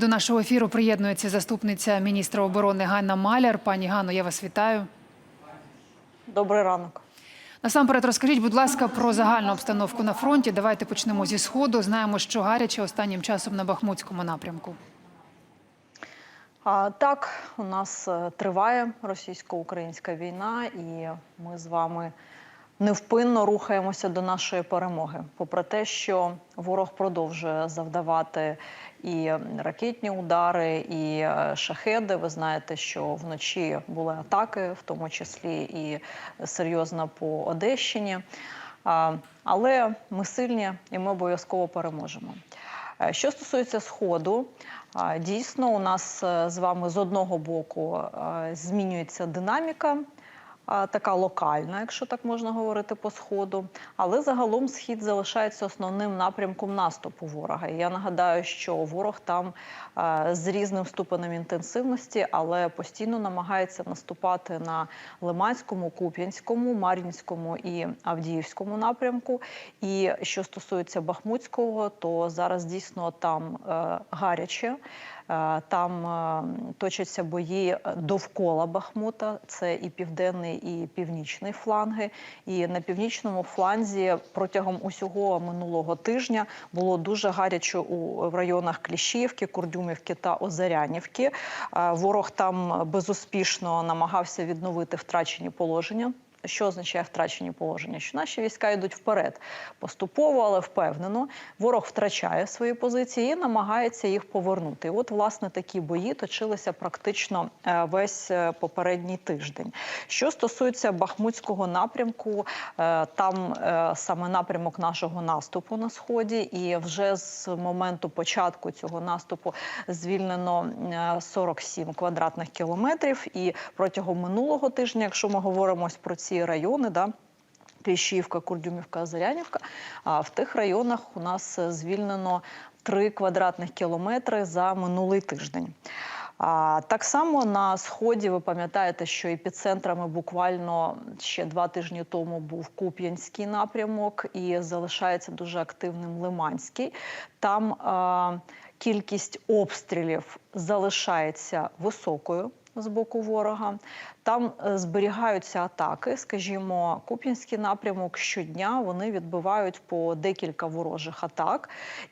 До нашого ефіру приєднується заступниця міністра оборони Ганна Маляр. Пані Ганно, я вас вітаю. Добрий ранок. Насамперед, розкажіть, будь ласка, про загальну обстановку на фронті. Давайте почнемо зі сходу. Знаємо, що гаряче останнім часом на Бахмутському напрямку. Так, у нас е, триває російсько-українська війна, і ми з вами невпинно рухаємося до нашої перемоги. Попри те, що ворог продовжує завдавати і ракетні удари, і е, шахеди. Ви знаєте, що вночі були атаки, в тому числі і серйозно по Одещині. Але ми сильні і ми обов'язково переможемо. Е, Що стосується сходу, дійсно у нас е, з вами з одного боку змінюється динаміка. Така локальна, якщо так можна говорити, по сходу, але загалом схід залишається основним напрямком наступу ворога. Я нагадаю, що ворог там з різним ступенем інтенсивності, але постійно намагається наступати на Лиманському, Куп'янському, Мар'їнському і Авдіївському напрямку. І що стосується Бахмутського, то зараз дійсно там е, гаряче. Е, Там е, точаться бої довкола Бахмута. Це і південний, і північний фланги. І на північному фланзі протягом усього минулого тижня було дуже гаряче у в районах Кліщівки, Курдюмівки та Озарянівки. Е, Ворог там безуспішно намагався відновити втрачені положення. Що означає втрачені положення? Що наші війська йдуть вперед поступово, але впевнено. Ворог втрачає свої позиції і намагається їх повернути. І от, власне, такі бої точилися практично е, весь е, попередній тиждень. Що стосується Бахмутського напрямку, е, там саме напрямок нашого наступу на сході, і вже з моменту початку цього наступу звільнено е, 47 квадратних кілометрів. І протягом минулого тижня, якщо ми говоримо про ці райони, да. Кліщівка, Курдюмівка, Зарянівка. А в тих районах у нас звільнено 3 квадратних кілометри за минулий тиждень. А, так само на сході ви пам'ятаєте, що епіцентрами буквально ще два тижні тому був Куп'янський напрямок і залишається дуже активним Лиманський. Там а, кількість обстрілів залишається високою з боку ворога. Там е, зберігаються атаки. Скажімо, Куп'янський напрямок щодня вони відбивають по декілька ворожих атак.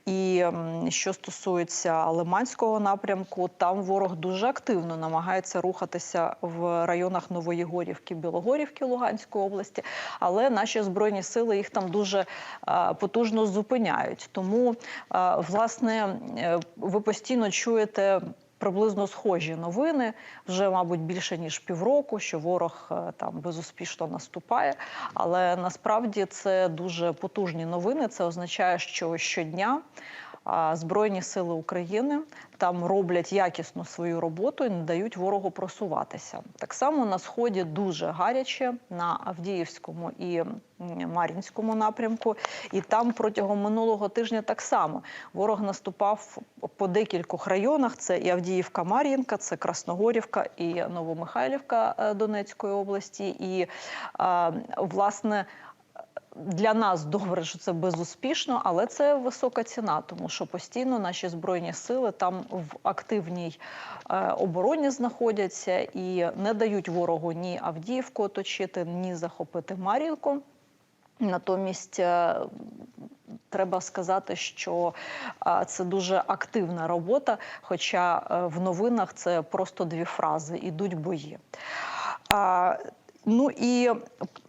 І що стосується Лиманського напрямку, там ворог дуже активно намагається рухатися в районах Новоєгорівки, Білогорівки Луганської області, але наші збройні сили їх там дуже е, потужно зупиняють. Тому, е, власне, ви постійно чуєте приблизно схожі новини вже, мабуть, більше ніж півроку, що ворог е, там безуспішно наступає. Але насправді це дуже потужні новини. Це означає, що щодня. Збройні сили України там роблять якісно свою роботу і не дають ворогу просуватися. Так само на сході дуже гаряче на Авдіївському і Мар'їнському напрямку. І там протягом минулого тижня так само ворог наступав по декількох районах: це і Авдіївка, Мар'їнка, це Красногорівка і Новомихайлівка е, Донецької області. І власне. Для нас добре, що це безуспішно, але це висока ціна, тому що постійно наші збройні сили там в активній е, обороні знаходяться і не дають ворогу ні Авдіївку оточити, ні захопити Мар'їнку. Натомість е, треба сказати, що е, це дуже активна робота. Хоча в новинах це просто дві фрази: ідуть бої. Ну і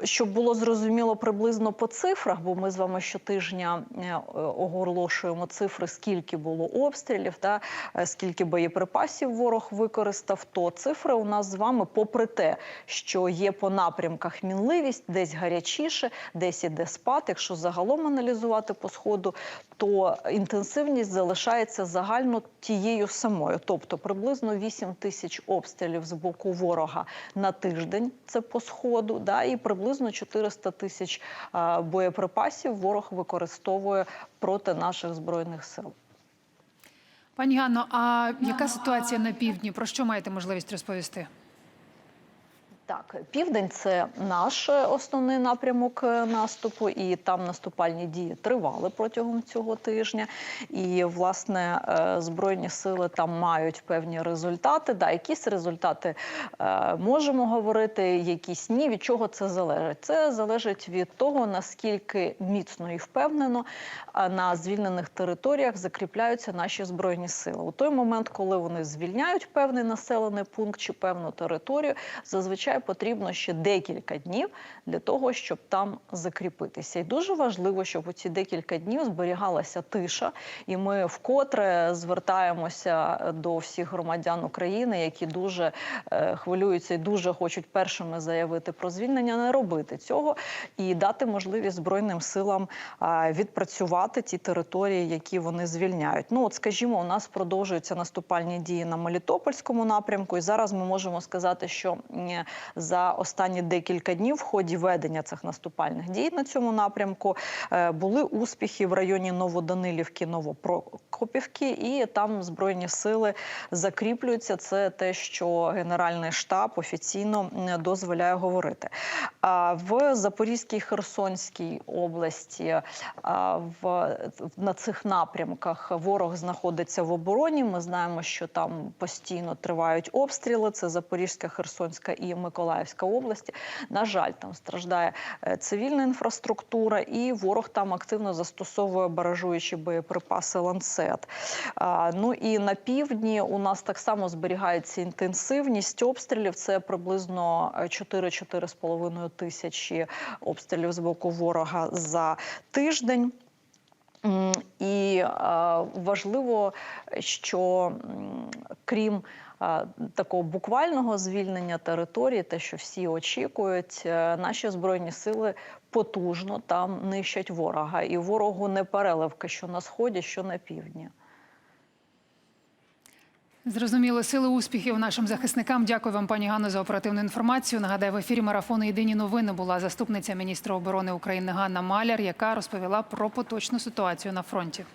щоб було зрозуміло приблизно по цифрах, бо ми з вами щотижня е, оголошуємо цифри, скільки було обстрілів, та е, скільки боєприпасів ворог використав, то цифри у нас з вами, попри те, що є по напрямках мінливість, десь гарячіше, десь іде спад. Якщо загалом аналізувати по сходу, то інтенсивність залишається загально тією самою, тобто приблизно 8 тисяч обстрілів з боку ворога на тиждень. Це по сходу, да, і приблизно 400 тисяч боєприпасів ворог використовує проти наших збройних сил. Пані Ганно, а яка ситуація на півдні? Про що маєте можливість розповісти? Так, південь це наш основний напрямок е, наступу, і там наступальні дії тривали протягом цього тижня. І власне е, збройні сили там мають певні результати. Да, якісь результати е, можемо говорити, якісь ні. Від чого це залежить? Це залежить від того, наскільки міцно і впевнено на звільнених територіях закріпляються наші збройні сили. У той момент, коли вони звільняють певний населений пункт чи певну територію, зазвичай потрібно ще декілька днів для того, щоб там закріпитися. І дуже важливо, щоб у ці декілька днів зберігалася тиша, і ми вкотре звертаємося до всіх громадян України, які дуже е, хвилюються і дуже хочуть першими заявити про звільнення, не робити цього і дати можливість збройним силам відпрацювати ті території, які вони звільняють. Ну от, скажімо, у нас продовжуються наступальні дії на Мелітопольському напрямку, і зараз ми можемо сказати, що за останні декілька днів в ході ведення цих наступальних дій на цьому напрямку е, були успіхи в районі Новоданилівки, Новопрокопівки, і там збройні сили закріплюються. Це те, що Генеральний штаб офіційно м, дозволяє говорити. А в Запорізькій Херсонській області в на цих напрямках ворог знаходиться в обороні. Ми знаємо, що там постійно тривають обстріли. Це Запорізька, Херсонська і Миколаївська області. На жаль, там страждає е, цивільна інфраструктура, і ворог там активно застосовує баражуючі боєприпаси ланцет. Ну і на півдні у нас так само зберігається інтенсивність обстрілів. Це приблизно 4-4,5 тисячі обстрілів з боку ворога за тиждень. І е, важливо, що крім е, такого буквального звільнення території, те, що всі очікують, е, наші збройні сили потужно там нищать ворога, і ворогу не переливки, що на сході, що на півдні. Зрозуміло, сили успіхів нашим захисникам. Дякую вам, пані Ганно, за оперативну інформацію. Нагадаю, в ефірі марафону Єдині новини була заступниця міністра оборони України Ганна Маляр, яка розповіла про поточну ситуацію на фронті.